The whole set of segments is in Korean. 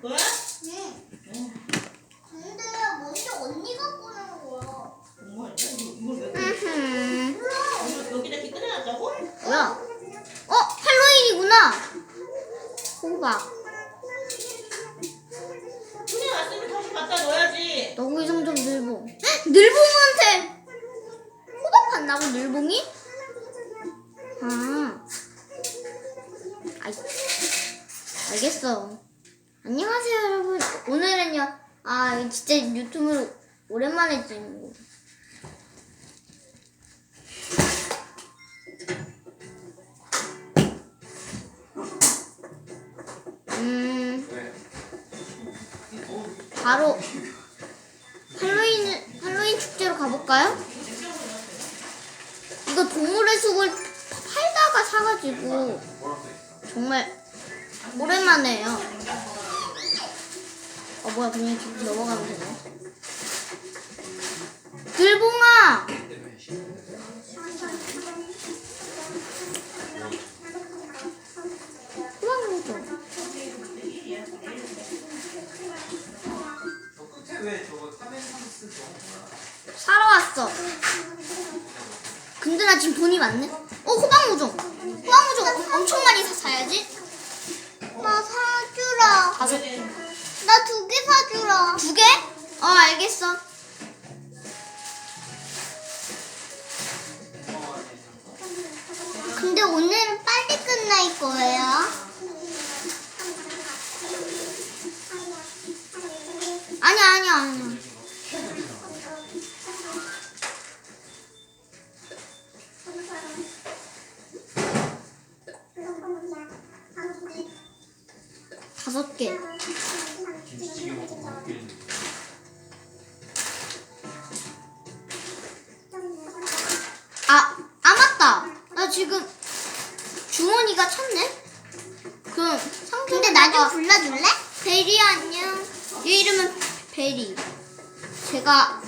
뭐야? 응. 근데 먼저 언니가 꺼낸 거야. 정말 이거 이걸 왜 으흠. 이걸 여기다 이렇게 끓여놨다고? 뭐야? 어 할로윈이구나. 호박. 끓여놨으면 다시 갖다 넣어야지. 너구리 성적 늘봉. 헉, 늘봉한테 호박 받나고 늘봉이? 아. 아이. 알겠어. 안녕하세요 여러분. 오늘은요. 아 진짜 유튜브를 오랜만에 찍는 거. 음. 바로 할로윈 할로윈 축제로 가볼까요? 이거 동물의 숲을 팔다가 사가지고 정말 오랜만에요. 어 뭐야 그냥 이렇게 넘어가면 되네. 들봉아. 끝에 왜 저거? 사러 왔어. 근데 나 지금 돈이 많네. 어 호박무종. 호박무종 두 개? 어 알겠어. 근데 오늘은 빨리 끝날 거예요. 아니야 아니야 아니야. 다섯 개. 김치찌개 먹고. 아, 아 맞다. 나 지금 주머니가 찼네. 그럼 상품 근데 나 좀 불러줄래? 베리 안녕. 얘 이름은 베리. 제가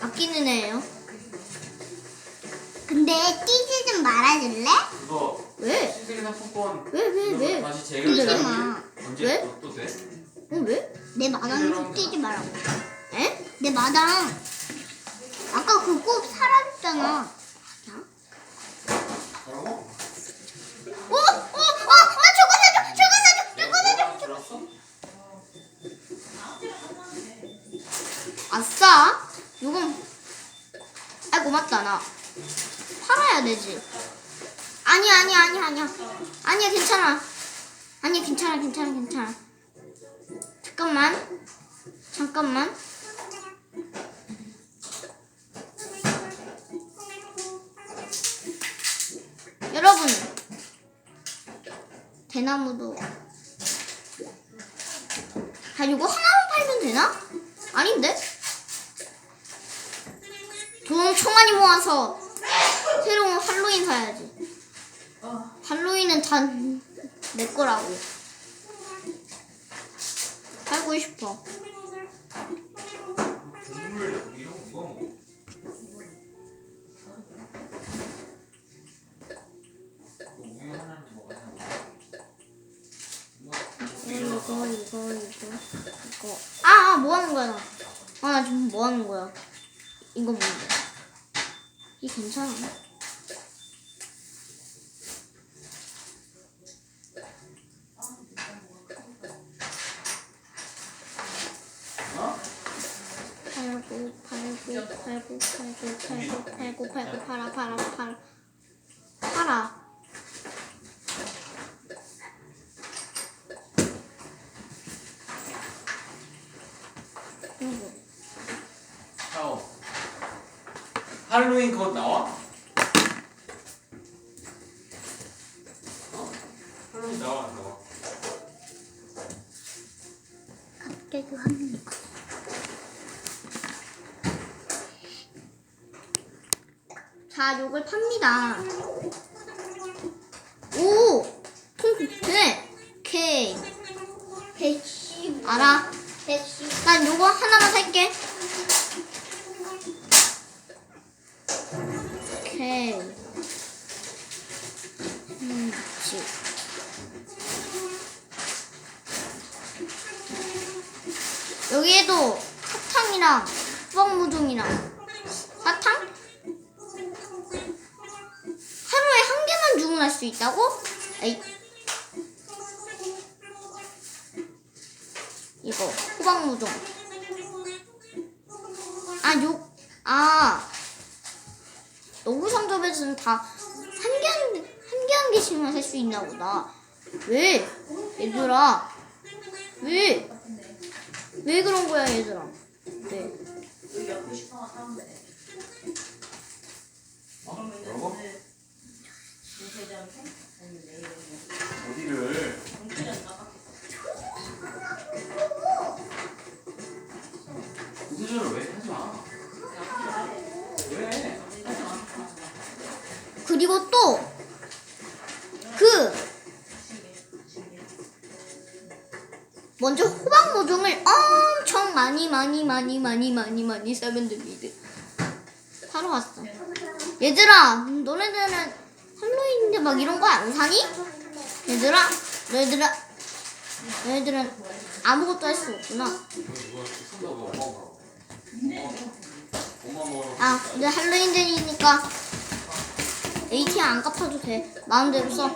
아끼는 애예요. 근데 뛰지 좀 말아줄래? 그거 왜? 신세계 상품권 왜, 왜, 이거 왜? 다시 재결제 마. 언제 왜? 또, 또 돼? 어 왜? 내 마당 뛰지 말라고. 에? 내 마당. 아까 그 꽃 사라졌잖아. 뭐라고? 어? 어? 어? 나 저거 사줘! 저거 사줘! 내가 뭐라고 들었어? 아싸. 요건 아 고맙다 나. 팔아야 되지. 아니야 아니야 아니야 아니야. 아니야 괜찮아. 아니야 괜찮아 괜찮아 괜찮아. 잠깐만. 잠깐만. 여러분 대나무도 아 이거 하나만 팔면 되나? 아닌데? 돈 엄청 많이 모아서 새로운 할로윈 사야지 할로윈은 다내 거라고 살고 싶어 국물 이런 거 누가 먹어야 이거 이거 이거 이거 이거 뭐 하는 거야? 아, 나 지금 뭐 하는 거야? 이거 뭔데? 이 괜찮아? 어? 팔고 팔고 팔고 팔고 팔고 팔고 팔고 팔아 팔아 팔아 팔아 할로윈 그거 나와? 어? 할로윈 나와 안 나와? 갑자기 화면 자, 요걸 팝니다. 오! K. 110. 알아. 110. 난 요거 하나만 살게. K. 음, 지. 여기에도 사탕이랑 수박무종이랑 사탕? 주문할 수 있다고? 에이. 이거 호박무종. 아, 요, 아. 너구 상점에서는 다 한 개, 한, 개- 한 개, 개씩만 살 수 있나 보다. 왜? 얘들아. 왜? 왜 그런 거야, 얘들아? 왜? 여기 옆에 슈퍼가 사면 돼. 어? 어디를? 우주를 왜 하지 마? 왜? 그리고 또, 그, 먼저 호박 모종을 엄청 많이, 많이, 많이, 많이, 많이, 많이 사면 됩니다. 사러 갔어. 얘들아, 너네들은 할로윈인데 막 이런 거 안 사니? 얘들아, 너희들은, 너희들은 아무것도 할 수 없구나. 아, 이제 할로윈 데이니까 ATM 안 갚아도 돼. 마음대로 써.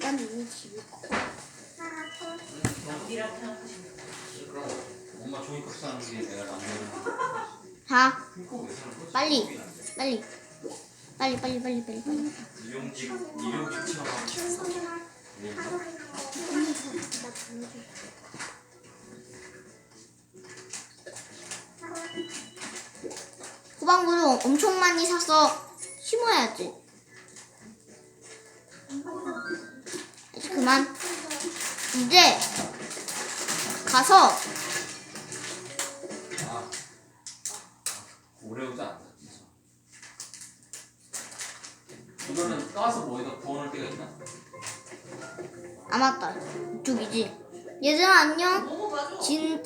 난 이미 집에 엄마 종이컵 사는 게 내가 사는 거지? 빨리. 빨리. 빨리, 빨리, 빨리, 빨리, 빨리. 체험하고 호박물을 엄청 많이 사서 심어야지. 이제 그만. 이제 가서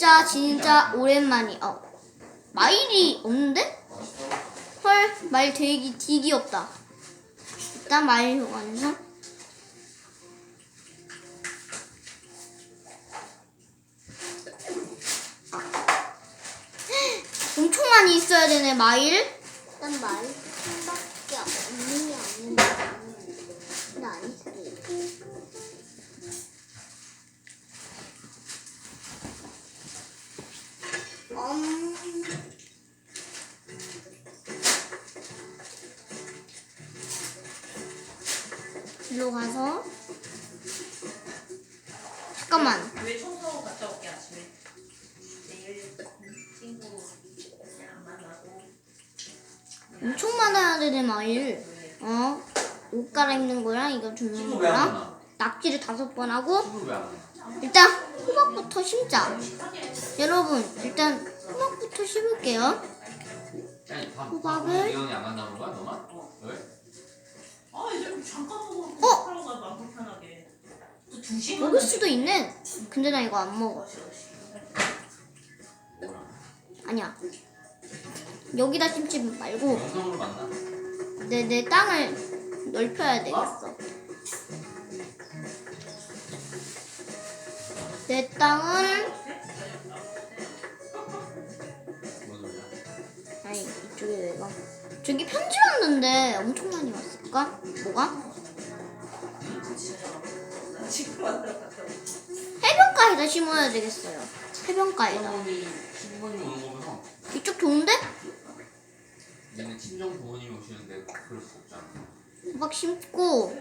진짜 진짜 오랜만이. 어 마일이 없는데? 헐 마일 되게 없다. 일단 마일 완성. 아. 엄청 많이 있어야 되네 마일. 난 말이 한 많아야 되네 마일. 어? 옷 갈아입는 거랑 이거 주는 친구 왜안 거랑? 낙지를 다섯 번 하고 친구 왜안 만나? 일단 호박부터 심자. 여러분 일단 호박부터 심을게요. 아니 밥 호박을? 이현이 안 간다는 거야 너만? 왜? 아 이제 좀 잠깐 먹어. 어? 하러 가도 안 불편하게. 또두 시간. 먹을 수도 있네. 근데 나 이거 안 먹어. 뭐라? 아니야. 여기다 심지 말고 영상으로 만나? 내, 내 땅을 넓혀야 되겠어. 내 땅을 뭔 소리야? 아니 이쪽에 왜 가? 저기 편지 왔는데 엄청 많이 왔을까? 뭐가? 해변가에다 심어야 되겠어요. 해변가에다. 오는 거면서 이쪽 좋은데? 얘는 친정 부모님이 오시는데 그럴 수 없잖아. 호박 심고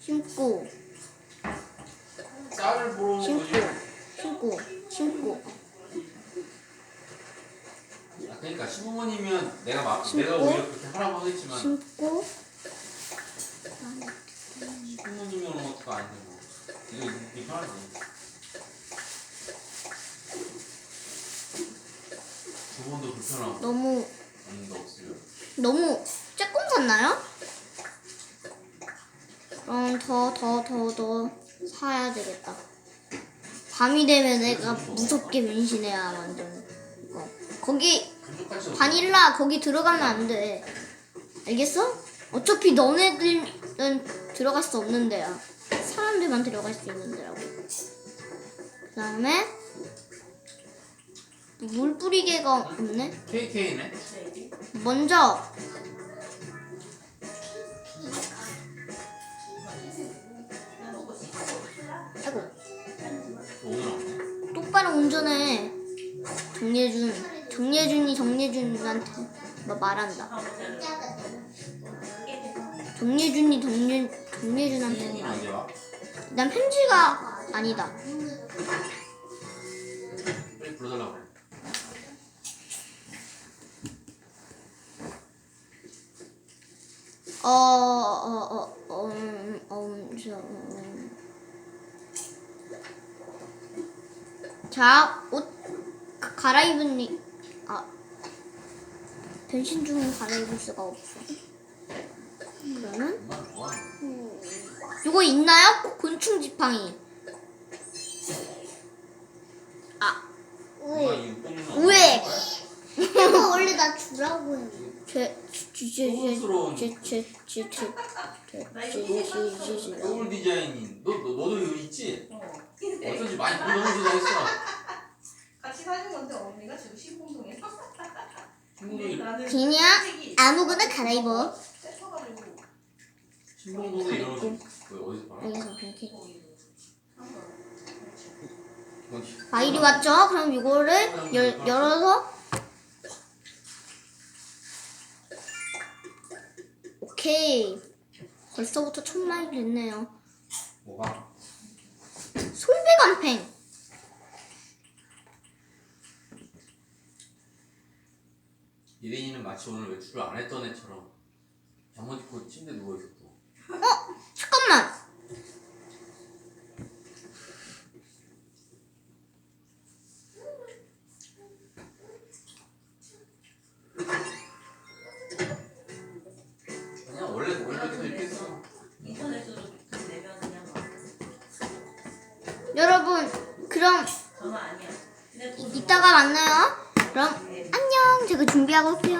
심고 쌀을 보러 오는 심고 거지. 심고 심고 아, 그러니까 시부모님이면 내가 막 심고. 내가 오히려 그렇게 하라고 하겠지만 심고 시부모님이 오는 것도 아닌데 뭐 이거 이게 편하지. 두 번도 불편하고 너무 없는데 없으면 너무 조금 샀나요? 그럼 더 더 더 더 사야 되겠다. 밤이 되면 내가 무섭게 변신해야 완전. 어. 거기 없어. 바닐라 거기 들어가면 안 돼. 알겠어? 어차피 너네들은 들어갈 수 없는 데야. 사람들만 들어갈 수 있는 데라고. 그 다음에 물 뿌리개가 없네. KK네. 먼저 아이고. 똑바로 운전해. 정예준 정예준이 정예준한테 뭐 말한다. 정예준이 정예 정예준한테 와? 난 편지가 아니다. 빨리 불러달라고 그래. 어, 어, 어, 어, 음, 어, 음, 저, 음. 자, 옷 가- 갈아입은 이, 아, 변신 중은 갈아입을 수가 없어. 그러면 거야? 이거 있나요? 곤충 지팡이. 아, 뽕이나 왜? 이거 원래 나 주라고 제, 소스러운 겨울 디자인인 너, 너 너도 이거 있지? 어. 어쩐지 많이 보너무지다 했어. 같이 사는 건데 언니가 지금 신공동에 신공동이 나는 그냥 색이 아무거나 갈아입어. 세서가지고 신공동도 아, 이런 거 있어. 어디서 봐? 여기서 이렇게. 어디? 아 이리 왔죠? 그럼 이거를 열 열어서 오케이 벌써부터 천 마일 됐네요 뭐가? 솔배간팽 이래이는 마치 오늘 외출을 안 했던 애처럼 잠옷 입고 침대 누워 있었고. bien.